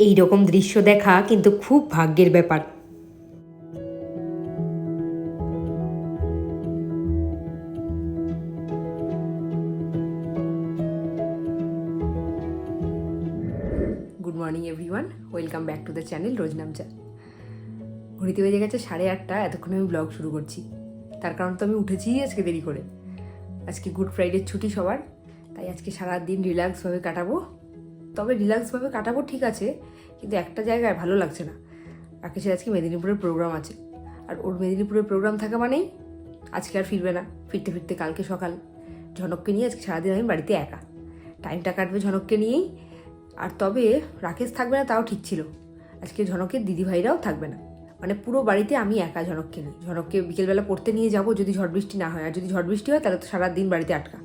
এই রকম দৃশ্য দেখা কিন্তু খুব ভাগ্যের ব্যাপার। Good morning everyone welcome back to the channel রোজনামচা ঘড়িতে বেজে গেছে সাড়ে আটটা, এতক্ষণে আমি ব্লগ শুরু করছি। তার কারণ তো আমি উঠেছি আজকে দেরি করে। আজকে গুড ফ্রাইডের ছুটি সবার, তাই আজকে সারা দিন রিল্যাক্সভাবে কাটাবো। তবে রিল্যাক্সভাবে কাটাবো ঠিক আছে, কিন্তু একটা জায়গায় ভালো লাগছে না। রাকেশের আজকে মেদিনীপুরের প্রোগ্রাম আছে। আর ওর মেদিনীপুরের প্রোগ্রাম থাকা মানেই আজকে আর ফিরবে না, ফিরতে ফিরতে কালকে সকাল। ঝনককে নিয়ে আজকে সারাদিন আমি বাড়িতে একা। টাইমটা কাটবে ঝনককে নিয়েই। আর তবে রাকেশ থাকবে না তাও ঠিক ছিল। আজকে ঝনকের দিদিভাইরাও থাকবে না। মানে পুরো বাড়িতে আমি একা ঝনককে নিই। ঝনককে বিকেলবেলা পড়তে নিয়ে যাব যদি ঝড় বৃষ্টি না হয়। আর যদি ঝড় বৃষ্টি হয় তাহলে তো সারাদিন বাড়িতে আটকা।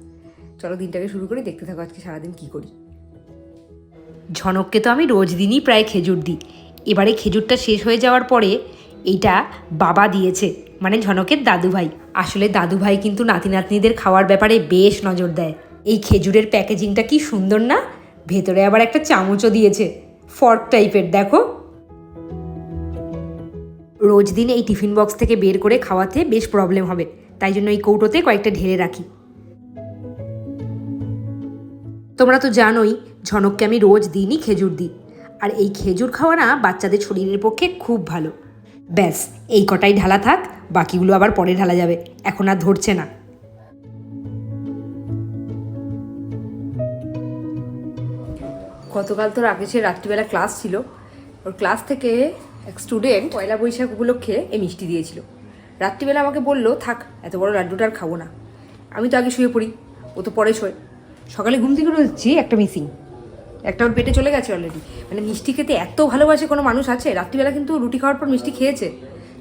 চলো দিনটাকে শুরু করি, দেখতে থাকো আজকে সারাদিন কী করি। ঝনককে তো আমি রোজ দিনই প্রায় খেজুর দিই। এবারে খেজুরটা শেষ হয়ে যাওয়ার পরে এইটা বাবা দিয়েছে মানে ঝনকের দাদুভাই। আসলে দাদুভাই কিন্তু নাতি নাতনিদের খাওয়ার ব্যাপারে বেশ নজর দেয়। এই খেজুরের প্যাকেজিংটা কি সুন্দর না? ভেতরে আবার একটা চামচও দিয়েছে, ফর্ক টাইপের, দেখো। রোজ দিন এই টিফিন বক্স থেকে বের করে খাওয়াতে বেশ প্রবলেম হবে, তাই জন্য এই কৌটোতে কয়েকটা ঢেলে রাখি। তোমরা তো জানোই ঝনককে আমি রোজ দিনই খেজুর দিই। আর এই খেজুর খাওয়া না বাচ্চাদের শরীরের পক্ষে খুব ভালো। ব্যাস, এই কটাই ঢালা থাক, বাকিগুলো আবার পরে ঢালা যাবে। এখন আর ধরছে না। গতকাল তো রাকেশের রাত্রিবেলা ক্লাস ছিল, ওর ক্লাস থেকে এক স্টুডেন্ট পয়লা বৈশাখ উপলক্ষে এই মিষ্টি দিয়েছিল। রাত্রিবেলা আমাকে বলল, থাক, এত বড় লাড্ডুটা আর খাব না। আমি তো আগে শুয়ে পড়ি, ও তো পরে শোয়। সকালে ঘুম থেকে উঠছি একটা মিসিং একটা ওর পেটে চলে গেছে অলরেডি মানে মিষ্টি খেতে এত ভালোবাসে কোনো মানুষ আছে, রাত্রিবেলা কিন্তু রুটি খাওয়ার পর মিষ্টি খেয়েছে।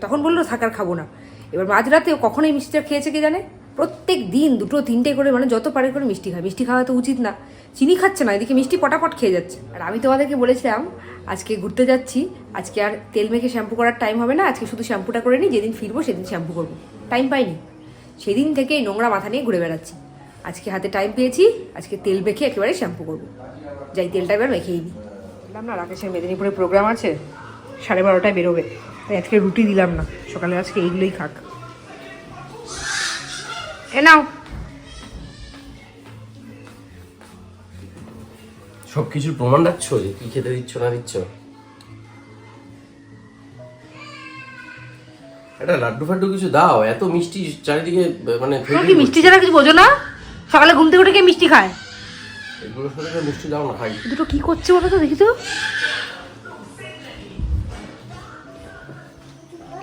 তখন বলল থাকার খাব না। এবার মাঝরাতে কখন এই মিষ্টিটা খেয়েছে কে জানে? প্রত্যেক দিন দুটো, তিনটে করে মানে যত পারে করে মিষ্টি খায়। মিষ্টি খাওয়া তো উচিত না। চিনি খাচ্ছে না, এদিকে মিষ্টি পটাপট খেয়ে যাচ্ছে। আর আমি তোমাদেরকে বলেছিলাম, আজকে ঘুরতে যাচ্ছি, আজকে আর তেল মেখে শ্যাম্পু করার টাইম হবে না, আজকে শুধু শ্যাম্পুটা করে নিই, যেদিন ফিরবো সেদিন শ্যাম্পু করব। টাইম পাইনি। সেদিন থেকে নোংরা মাথা নিয়ে ঘুরে বেড়াচ্ছি। আজকে হাতে টাইম পেয়েছি আজকে তেল মেখে একেবারে শ্যাম্পু করব। যাই তেলটা এবার মেখেই নিই। বললাম না রাকেশের মেদিনীপুরে প্রোগ্রাম আছে সাড়ে বারোটায় বেরোবে। তাই আজকে রুটি দিলাম না সকালে আজকে এইগুলোই খাক। এ নাও। সব কিছুর প্রমাণ রাখছো যে কি খেতে দিচ্ছ না দিচ্ছ? একটা লাড্ডু ফাড্ডু কিছু দাও এত মিষ্টি চারিদিকে মানে কি মিষ্টি ছাড়া কিছু বোঝো না? সকালে ঘুম থেকে উঠে কে মিষ্টি খায়? এগুলোর সাথে একটা মিষ্টি দাও না খাই। দুটো কি করছে বলো তো দেখি তো।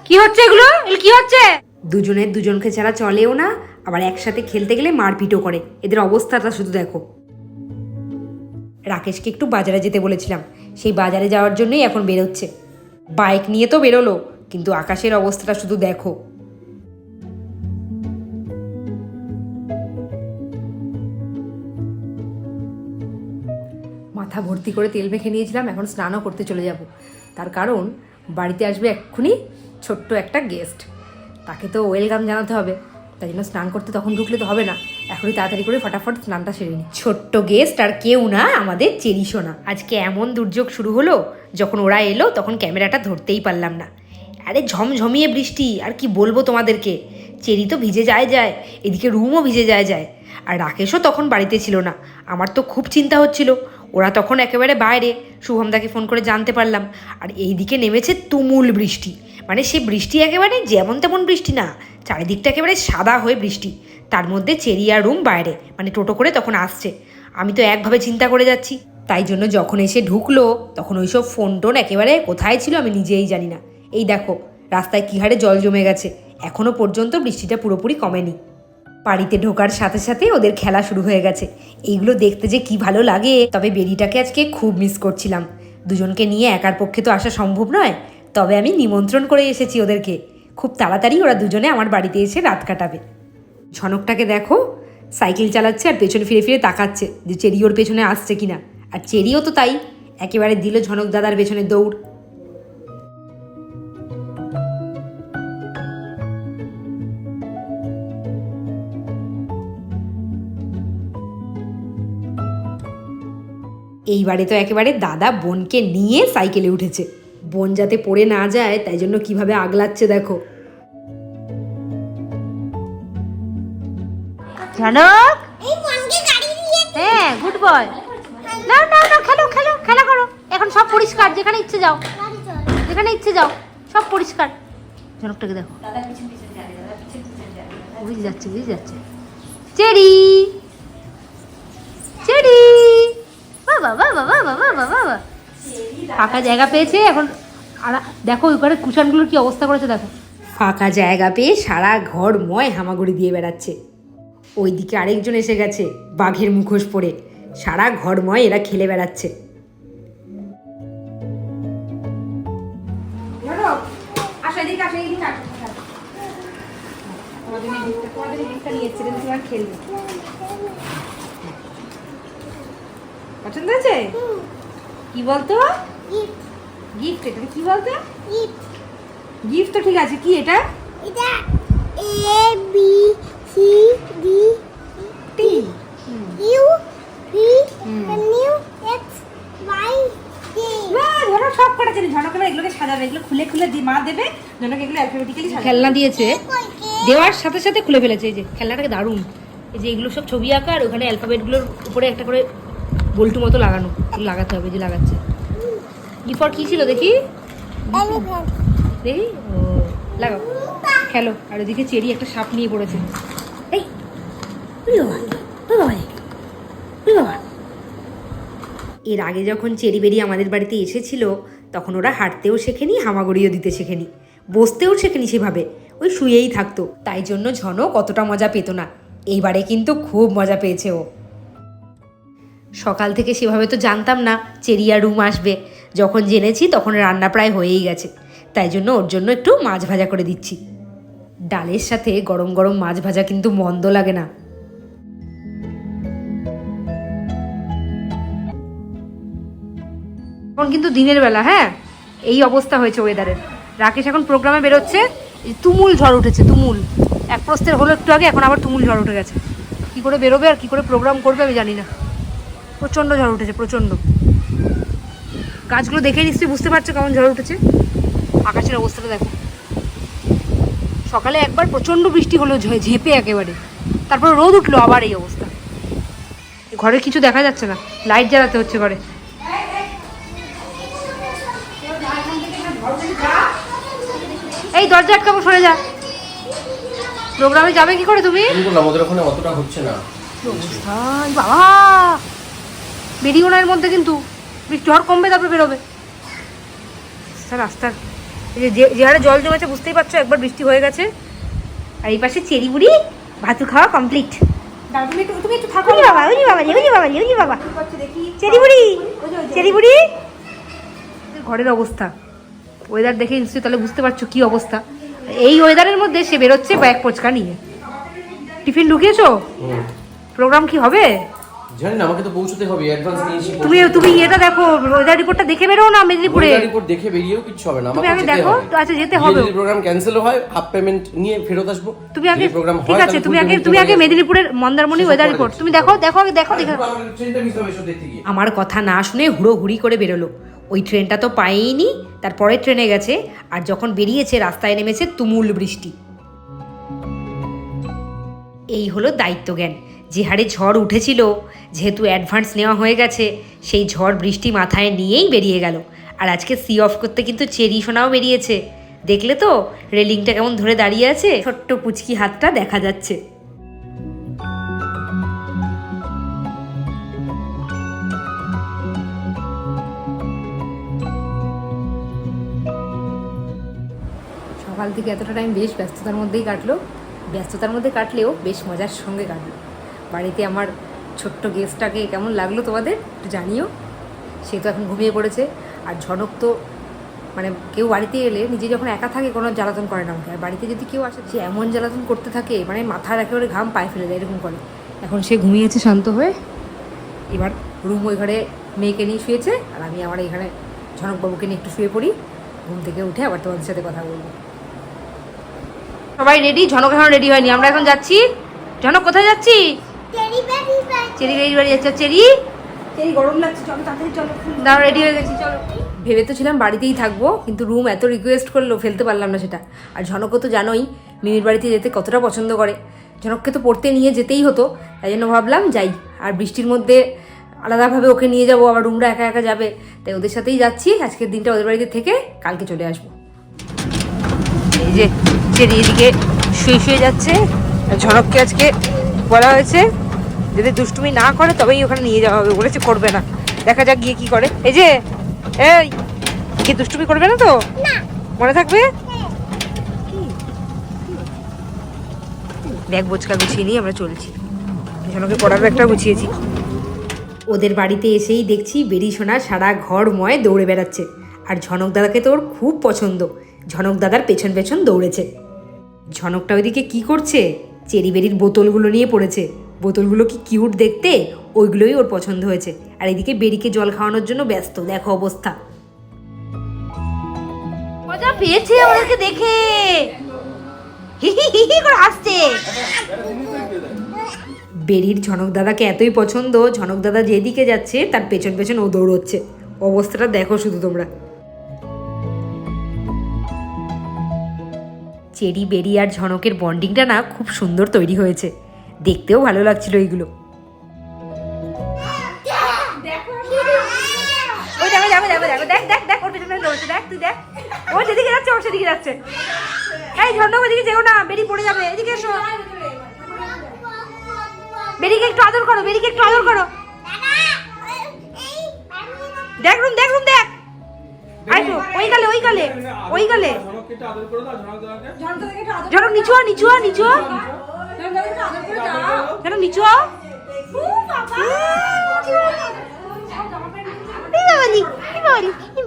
কি হচ্ছে এগুলো? এগুলো কি হচ্ছে? দুজনের দুজনকে ছাড়া চলেও না আবার একসাথে খেলতে গেলে মারপিটও করে। এদের অবস্থাটা শুধু দেখো। রাকেশকে একটু বাজারে যেতে বলেছিলাম। সেই বাজারে যাওয়ার জন্যই এখন বেরোচ্ছে। বাইক নিয়ে তো বেরোলো কিন্তু আকাশের অবস্থাটা শুধু দেখো। মাথা ভর্তি করে তেল মেখে নিয়েছিলাম, এখন স্নানও করতে চলে যাব। তার কারণ, বাড়িতে আসবে এক্ষুনি ছোট্ট একটা গেস্ট তাকে তো ওয়েলকাম জানাতে হবে। তাই জন্য স্নান করতে তখন ঢুকলে তো হবে না। এখনই তাড়াতাড়ি করে ফটাফট স্নানটা সেরে নিই ছোট্ট গেস্ট আর কেউ না, আমাদের চেরি সোনা আজকে এমন দুর্যোগ শুরু হলো, যখন ওরা এলো, তখন ক্যামেরাটা ধরতেই পারলাম না। আরে ঝমঝমিয়ে বৃষ্টি, আর কি বলব তোমাদেরকে? চেরি তো ভিজে যায় যায়, এদিকে রুমও ভিজে যায় যায়। আর রাকেশও তখন বাড়িতে ছিল না। আমার তো খুব চিন্তা হচ্ছিল। ওরা তখন একেবারে বাইরে। শুভমদাকে ফোন করে জানতে পারলাম। আর এই দিকে নেমেছে তুমুল বৃষ্টি। মানে সে বৃষ্টি একেবারে যেমন তেমন বৃষ্টি না, চারিদিকটা একেবারে সাদা হয়ে বৃষ্টি। তার মধ্যে চেরিয়া রুম বাইরে মানে টোটো করে তখন আসছে। আমি তো একভাবে চিন্তা করে যাচ্ছি। তাই জন্য যখন এসে ঢুকলো, তখন ওইসব ফোন টোন একেবারে কোথায় ছিল আমি নিজেই জানি না। এই দেখো, রাস্তায় কী হারে জল জমে গেছে। এখনও পর্যন্ত বৃষ্টিটা পুরোপুরি কমেনি। বাড়িতে ঢোকার সাথে সাথে ওদের খেলা শুরু হয়ে গেছে। এইগুলো দেখতে যে কি ভালো লাগে, তবে বেরিটাকে আজকে খুব মিস করছিলাম। দুজনকে নিয়ে একার পক্ষে তো আসা সম্ভব নয়, তবে আমি নিমন্ত্রণ করে এসেছি ওদেরকে। খুব তাড়াতাড়ি ওরা দুজনে আমার বাড়িতে এসে রাত কাটাবে। ঝনকটাকে দেখো, সাইকেল চালাচ্ছে আর পেছনে ফিরে ফিরে তাকাচ্ছে যে চেরি ওর পেছনে আসছে কিনা। আর চেরিও তো তাই, একেবারে দিল ঝনক দাদার পেছনে দৌড়। এইবারে তো একেবারে দাদা বোনকে নিয়ে সাইকেলে উঠেছে। বোন যাতে পড়ে না যায় তাই জন্য কীভাবে আগলাচ্ছে দেখো। ঝনক! হ্যাঁ গুড বয়। না না না খেলো খেলো খেলা করো। এখন সব পরিষ্কার যেখানে ইচ্ছে যাও। যেখানে ইচ্ছে যাও সব পরিষ্কার। ঝনকটাকে দেখো। বুঝে যাচ্ছে বুঝে যাচ্ছে। চেরি! চেরি! বাবা বাবা বাবা বাবা বাবা ফাঁকা জায়গা পেয়েছে এখন আর দেখো ওই ঘরে কুশানগুলোর কি অবস্থা করেছে দেখো। ফাঁকা জায়গা পেয়ে সারা ঘর ময় হামাগুড়ি দিয়ে বেড়াচ্ছে। ওইদিকে আরেকজন এসে গেছে বাঘের মুখোশ পরে। সারা ঘরময় এরা খেলে বেড়াচ্ছে। আসো এদিকে আসো এদিকে আসো তোমাদের এই দিকটা তোমাদের এই দিকটা নিয়ে এসেছিলেন তোমার খেলবে পছন্দ হয়েছে? কি বলতো? গিফট এটা কি বলতো? গিফট তো ঠিক আছে কি এটা? এটা A B C D T U V. New X Y J সব কটা জানি ঝনক এগুলোকে সাজাবে এগুলো খুলে খুলে দি- মা দেবে ঝনক এগুলো অ্যালফাবেটিক্যালি খেলনা দিয়েছে। দেওয়ার সাথে সাথে খুলে ফেলেছে এই যে খেলনাটাকে দারুণ। এই যে এগুলো সব ছবি আঁকা আর ওখানে অ্যালফাবেটগুলোর উপরে একটা করে বল্টু মতো লাগানো লাগাতে হবে যে লাগাচ্ছে। গিফট কি ছিল দেখি? দেখি? ও লাগাও। খেলো। আর ওদিকে চেরি একটা সাপ নিয়ে পড়েছে। এই এর আগে যখন চেরি বেরি আমাদের বাড়িতে এসেছিল তখন ওরা হাঁটতেও শেখেনি হামাগুড়িও দিতে শেখেনি। বসতেও শেখেনি সেভাবে। ওই শুয়েই থাকতো। তাই জন্য ঝনক অতটা মজা পেত না। এইবারে কিন্তু খুব মজা পেয়েছে ও। সকাল থেকে সেভাবে তো জানতাম না, চেরিয়া রুম আসবে। যখন জেনেছি তখন রান্না প্রায় হয়েই গেছে। তাই জন্য ওর জন্য একটু মাছ ভাজা করে দিচ্ছি। ডালের সাথে গরম গরম মাছ ভাজা কিন্তু মন্দ লাগে না। এখন কিন্তু দিনের বেলা হ্যাঁ? এই অবস্থা হয়েছে ওয়েদারের রাকেশ এখন প্রোগ্রামে বেরোচ্ছে। তুমুল ঝড় উঠেছে, তুমুল। এক প্রস্তের হলো একটু আগে, এখন আবার তুমুল ঝড় উঠে গেছে। কি করে বেরোবে আর কি করে প্রোগ্রাম করবে আমি জানি না। প্রচণ্ড ঝড় উঠেছে প্রচণ্ড। গাছগুলো দেখে নিশ্চয়ই বুঝতে পারছ কেমন ঝড় উঠেছে। আকাশের অবস্থাটা দেখো। সকালে একবার প্রচণ্ড বৃষ্টি হলো ঝেঁপে একেবারে। তারপর রোদ উঠল আবার এই অবস্থা। ঘরে কিছু দেখা যাচ্ছে না লাইট জ্বালাতে হচ্ছে ঘরে। এই দরজা আটকাবো সরে যা। প্রোগ্রামে যাবে কি করে তুমি? ওখানে অতটা হচ্ছে না। বাবা! বেরিয়েও না এর মধ্যে কিন্তু। বৃষ্টি ঝড় কমবে তারপরে বেরোবে। স্যার রাস্তার এই যে যে- যে হারে জল জমেছে বুঝতেই পারছ একবার বৃষ্টি হয়ে গেছে। আর এই পাশে চেরি বুড়ি ভাতু খাওয়া কমপ্লিট তুমি একটু তুমি একটু থাকো। বাবা ওই বাবা ওই বাবা ওই বাবা চেরি বুড়ি চেরি বুড়ি। ঘরের অবস্থা। ওয়েদার দেখে নিশ্চয়ই তাহলে বুঝতে পারছ কি অবস্থা। এই ওয়েদারের মধ্যে সে বেরোচ্ছে ব্যাগ পোচকা নিয়ে। টিফিন ঢুকিয়েছো প্রোগ্রাম কি হবে? জানি না আমাকে তো পৌঁছতে হবে অ্যাডভান্স নিয়েছি তুমি তুমি এটা দেখো ওয়েদার রিপোর্টটা দেখে বেরো না মেদিনীপুরে। রিপোর্ট দেখে বেরিয়েও কিছু হবে না আমাকে আগে দেখো তো আচ্ছা যেতে হবে। যদি প্রোগ্রাম ক্যান্সেল হয় হাফ পেমেন্ট নিয়ে ফেরত আসব। তুমি আগে প্রোগ্রাম ঠিক আছে তুমি আগে তুমি আগে মেদিনীপুরের মন্দারমণি ওয়েদার রিপোর্ট তুমি দেখো দেখো আগে দেখো দেখে। আমার কথা না শুনে হুড়োহুড়ি করে বেরোলো। ওই ট্রেনটা তো পাইনি তারপরে ট্রেনে গেছে আর যখন বেরিয়েছে রাস্তায় নেমেছে তুমুল বৃষ্টি। এই হলো দায়িত্ব জ্ঞান যে হারে ঝড় উঠেছিল, যেহেতু অ্যাডভান্স নেওয়া হয়ে গেছে, সেই ঝড় বৃষ্টি মাথায় নিয়েই বেরিয়ে গেল। আর আজকে সি অফ করতে কিন্তু চেরি সোনাও বেরিয়েছে। দেখলে তো রেলিংটা কেমন ধরে দাঁড়িয়ে আছে? ছোট্ট পুচকি হাতটা দেখা যাচ্ছে। সকাল থেকে এতটা টাইম বেশ ব্যস্ততার মধ্যেই কাটলো। ব্যস্ততার মধ্যে কাটলেও বেশ মজার সঙ্গে কাটলো। বাড়িতে আমার ছোট্ট গেস্টটাকে কেমন লাগল তোমাদের একটু জানিও। সে তো এখন ঘুমিয়ে পড়েছে। আর ঝনক তো মানে কেউ বাড়িতে এলে নিজে যখন একা থাকে কোনো জ্বালাতন করে না আমাকে। আর বাড়িতে যদি কেউ আসে, সে এমন জ্বালাতন করতে থাকে মানে মাথার একেবারে ঘাম পায়ে ফেলে দেয় এরকম করে। এখন সে ঘুমিয়েছে শান্ত হয়ে। এবার রুম ওই ঘরে মেয়েকে নিয়ে শুয়েছে, আর আমি আমার এখানে ঝনকবাবুকে নিয়ে একটু শুয়ে পড়ি। ঘুম থেকে উঠে আবার তোমাদের সাথে কথা বলব। সবাই রেডি ঝনক এখন রেডি হয়নি। আমরা এখন যাচ্ছি। ঝনক, কোথায় যাচ্ছি টেরি বেরি চেরি গাড়ি বাড়ি যাচ্ছে চেরি? গরম লাগছে চলো তাড়াতাড়ি চলো। দাঁড়া রেডি হয়ে গেছি চলো। ভেবে তো ছিলাম বাড়িতেই থাকব কিন্তু রুম এত রিকোয়েস্ট করল ফেলতে পারলাম না সেটা। আর ঝনকও তো জানোই মিমির বাড়িতে যেতে কতটা পছন্দ করে। ঝনককে তো পড়তে নিয়ে যেতেই হতো তাই জন্য ভাবলাম যাই। আর বৃষ্টির মধ্যে আলাদাভাবে ওকে নিয়ে যাব আবার রুমটা একা একা যাবে। তাই ওদের সাথেই যাচ্ছি আজকের দিনটা ওদের বাড়িতে থেকে কালকে চলে আসব। এই যে চেরি এদিকে শুয়ে শুয়ে যাচ্ছে আর ঝনককে আজকে বলা হয়েছে যদি দুষ্টুমি না করে তবেই ওখানে নিয়ে যাওয়া হবে বলেছে করবে না। দেখা যাক গিয়ে কি করে। এই যে এই কি দুষ্টুমি করবে না তো? মনে থাকবে? ব্যাগ বোচকা গুছিয়ে নিয়ে আমরা চলছি। ঝনকে পড়ার ব্যাগটা গুছিয়েছি। ওদের বাড়িতে এসেই দেখছি বেরি সোনা সারা ঘর ময় দৌড়ে বেড়াচ্ছে। আর ঝনক দাদাকে তো ওর খুব পছন্দ। ঝনক দাদার পেছন পেছন দৌড়েছে। ঝনকটা ওইদিকে কি করছে? চেরি বেরির বোতলগুলো নিয়ে পড়েছে। বোতলগুলো কি কিউট দেখতে? ওইগুলোই ওর পছন্দ হয়েছে। আর এদিকে বেরিকে জল খাওয়ানোর জন্য ব্যস্ত। দেখো অবস্থা। মজা পেয়েছে আমাদেরকে দেখে। করে হাসছে। বেরির ঝনক দাদাকে এতই পছন্দ, ঝনক দাদা যেদিকে যাচ্ছে, তার পেছন পেছন ও দৌড়চ্ছে। অবস্থাটা দেখো শুধু তোমরা। চেরি, বেরি আর ঝনকের বন্ডিংটা না খুব সুন্দর তৈরি হয়েছে। দেখতেও ভালো লাগছিল এইগুলো। ওই দেখো দেখো দেখো দেখো দেখ দেখ দেখ ওর পেছনে দৌড়ছে দেখ তুই দেখ। ও যেদিকে যাচ্ছে ও সেদিকে যাচ্ছে। এই ঝনক ওদিকে যেও না বেরি পড়ে যাবে এদিকে এসো। বেরিকে একটু আদর করো বেরিকে একটু আদর করো। দেখ রুম দেখ রুম দেখ। আইতো ওই গালে ওই গালে গালে। হ, নিচু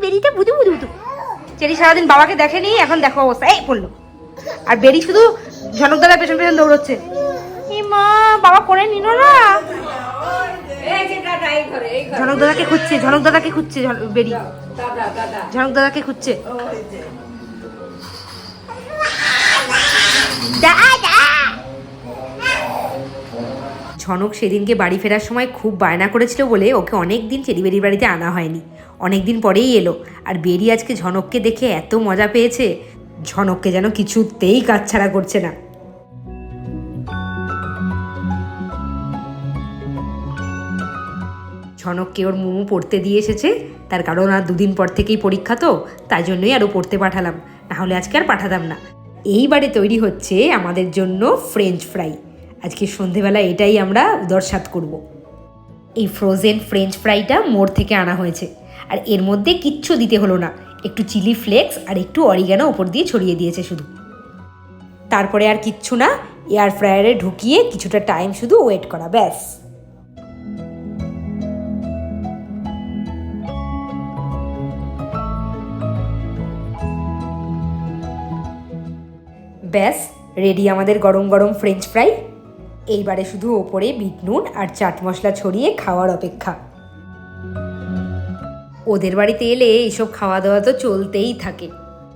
বেরিটা বুদু বুদু বুদু। চেরি সারাদিন বাবাকে দেখেনি এখন দেখো অবস্থা। এই পড়ল। আর বেরি শুধু ঝনক দাদা পেছন পেছন দৌড়চ্ছে। এই মা বাবা করে নিল না ঝনক দাদাকে খুঁজছে ঝনক দাদাকে খুঁজছে বেরি। ঝনক দাদাকে খুঁজছে। ঝনক সেদিনকে বাড়ি ফেরার সময় খুব বায়না করেছিল বলে ওকে অনেক দিন চেরিবেরির বাড়িতে আনা হয়নি। অনেক দিন পরেই এলো। আর বেরি আজকে ঝনককে দেখে এত মজা পেয়েছে, ঝনককে যেন কিছুতেই কাজ ছাড়া করছে না। ঝনককে ওর মোমো পড়তে দিয়ে এসেছে। তার কারণ আর দুদিন পর থেকেই পরীক্ষা তো, তাই জন্যই আরও পড়তে পাঠালাম। নাহলে আজকে আর পাঠাতাম না। এইবারে তৈরি হচ্ছে আমাদের জন্য ফ্রেঞ্চ ফ্রাই আজকে সন্ধেবেলা এটাই আমরা উদরসাত করব। এই ফ্রোজেন ফ্রেঞ্চ ফ্রাইটা মোড় থেকে আনা হয়েছে। আর এর মধ্যে কিচ্ছু দিতে হলো না। একটু চিলি ফ্লেক্স আর একটু অরিগানো ওপর দিয়ে ছড়িয়ে দিয়েছে শুধু। তারপরে আর কিচ্ছু না এয়ার ফ্রায়ারে ঢুকিয়ে কিছুটা টাইম শুধু ওয়েট করা, ব্যাস। ব্যাস রেডি আমাদের গরম গরম ফ্রেঞ্চ ফ্রাই এইবারে শুধু ওপরে বিট নুন আর চাট মশলা ছড়িয়ে খাওয়ার অপেক্ষা। ওদের বাড়িতে এলে এইসব খাওয়া দাওয়া তো চলতেই থাকে।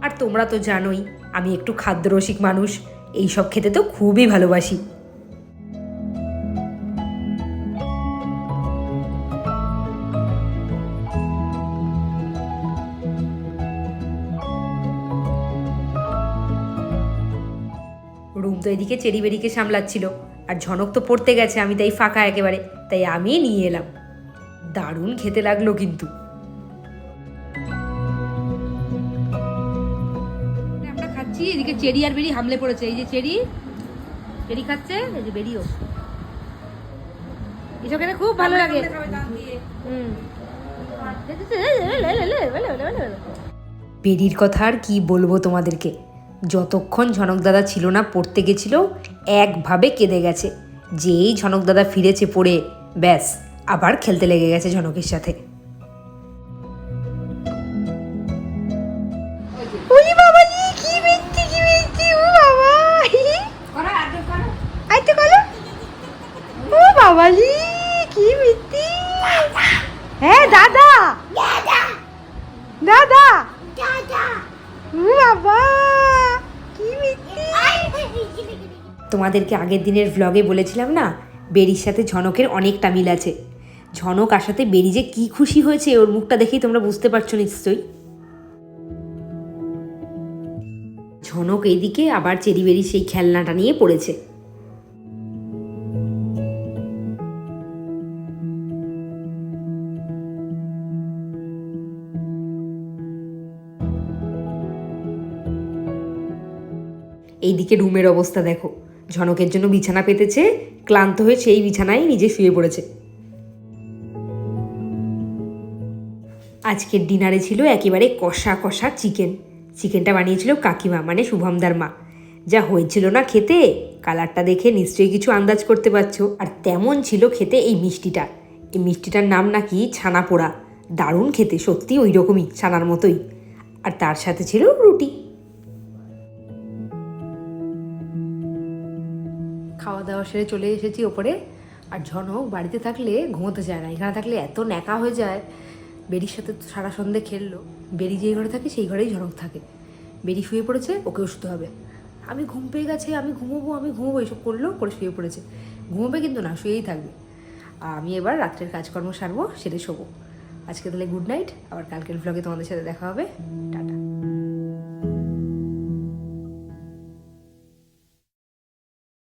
আর তোমরা তো জানোই, আমি একটু খাদ্যরসিক মানুষ, এইসব খেতে তো খুবই ভালোবাসি। রুম তো এদিকে চেরি বেরিকে সামলাচ্ছিল। আর ঝনক তো পড়তে গেছে আমি তাই ফাঁকা একেবারে তাই আমি নিয়ে এলাম। দারুণ খেতে লাগল কিন্তু। আমরা খাচ্ছি এদিকে চেরি আর বেরি হামলে পড়েছে এই যে চেরি চেরি খাচ্ছে এই যে বেরিও। এসব খেতে খুব ভালো লাগে। হুম। বেরির কথা আর কি বলব তোমাদেরকে? যতক্ষণ ঝনক দাদা ছিল না পড়তে গেছিল একভাবে কেঁদে গেছে। যেই ঝনক দাদা ফিরেছে পড়ে ব্যাস আবার খেলতে লেগে গেছে ঝনকের সাথে। কি। হ্যাঁ দাদা। দাদা। বাবা কি তোমাদেরকে আগের দিনের ভ্লগে বলেছিলাম না? বেরির সাথে ঝনকের অনেকটা মিল আছে। ঝনক আসাতে বেরি যে কি খুশি হয়েছে, ওর মুখটা দেখেই তোমরা বুঝতে পারছ নিশ্চয়ই। ঝনক এইদিকে আবার চেরি বেরি সেই খেলনাটা নিয়ে পড়েছে। এইদিকে রুমের অবস্থা দেখো। ঝনকের জন্য বিছানা পেতেছে, ক্লান্ত হয়ে সেই বিছানায় নিজে শুয়ে পড়েছে। আজকের ডিনারে ছিল একেবারে কষা কষা চিকেন। চিকেনটা বানিয়েছিল কাকিমা মানে শুভমদার মা। যা হয়েছিল না খেতে, কালারটা দেখে নিশ্চয়ই কিছু আন্দাজ করতে পারছ। আর তেমন ছিল খেতে এই মিষ্টিটা। এই মিষ্টিটার নাম নাকি ছানা পোড়া দারুণ খেতে সত্যি ওই রকমই ছানার মতোই। আর তার সাথে ছিল রুটি। খাওয়া দাওয়া সেরে চলে এসেছি ওপরে। আর ঝনক বাড়িতে থাকলে ঘুমোতে চায় না। এখানে থাকলে এত ন্যাকা হয়ে যায়। বেরির সাথে সারা সন্ধে খেললো। বেরি যেই ঘরে থাকে, সেই ঘরেই ঝনক থাকে। বেরি শুয়ে পড়েছে, ওকেও শুতে হবে। আমি ঘুম পেয়ে গেছে, আমি ঘুমোবো আমি ঘুমোবো, এইসব করল, করে শুয়ে পড়েছে। ঘুমোবে কিন্তু না, শুয়েই থাকবে। আর আমি এবার রাত্রের কাজকর্ম সারবো, সেরে শোবো। আজকে তাহলে গুড নাইট, আবার কালকের ভ্লগে তোমাদের সাথে দেখা হবে। টাটা।